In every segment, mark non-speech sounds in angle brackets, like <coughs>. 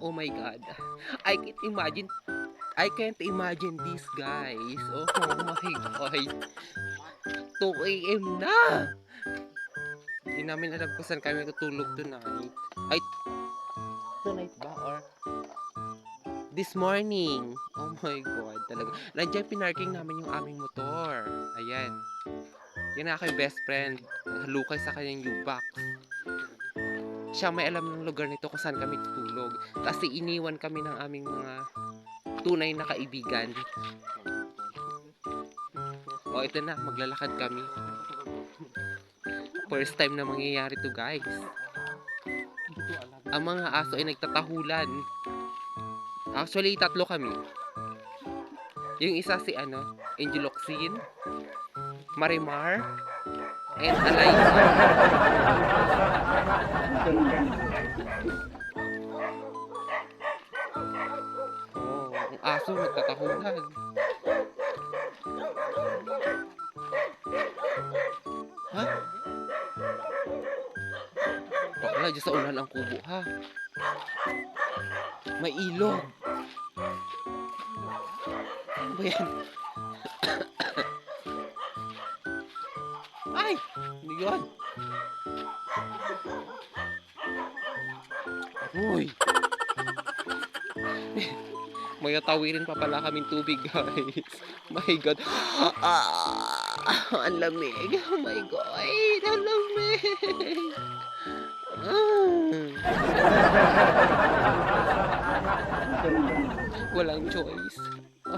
Oh my god. I can't imagine I can't imagine this guys. Oh my god. 2 a.m. na. Hindi namin alam kung saan kami tutulog tonight. Ay, tonight ba? Or this morning. Oh my god, talaga. Nandiyan pinarking namin yung aming motor. Ayan. Yan ang aking best friend. Halukay sa kanyang U-Box. Siya may alam ng lugar nito kung saan kami tutulog. Kasi iniwan kami ng aming mga tunay na kaibigan. O, ito na. Maglalakad kami. First time na mangyayari to guys. Ang mga aso ay nagtatahulan. Actually, tatlo kami. Yung isa si ano, Angeloxin, Marimar, and Eliza. Oh, ang aso nagtatahulan. Ha? Bakla, dyan sa ulan ang kubo, ha? May ilog. Ano ba yan? <coughs> Ay! Ano yun? Uy! May tawirin pa pala kaming tubig, guys. My God. Ah, ang lamig. Oh my God. Ang lamig. Ah. Walang choice. <laughs>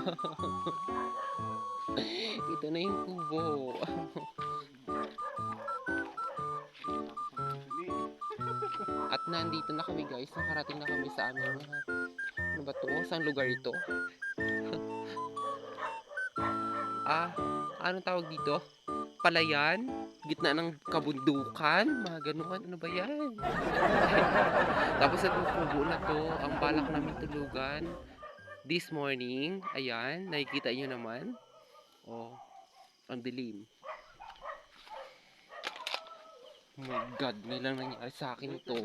Ito na yung kubo. At nandito na kami guys. Nakarating na kami sa aming. Ano ba to? Saan lugar ito? <laughs> ah, anong tawag dito? Palayan? Gitna ng kabundukan? Mga ganuan? Ano ba yan? <laughs> Tapos itong kubo na to, ang balak namin tulugan this morning. Ayan, nakikita nyo naman. Oh, ang dilim. Oh my God, may lang nangyari sa akin ito.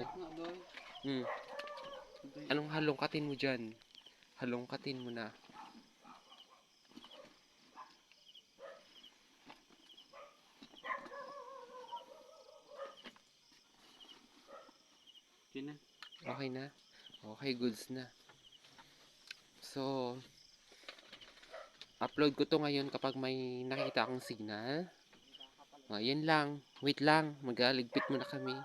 Hmm. Anong halongkatin mo dyan? Halongkatin mo na. Yun na. Okay na? Okay, goods na. So, upload ko to ngayon kapag may nakita akong signal. Ngayon lang. Wait lang. Magaligpit muna kami.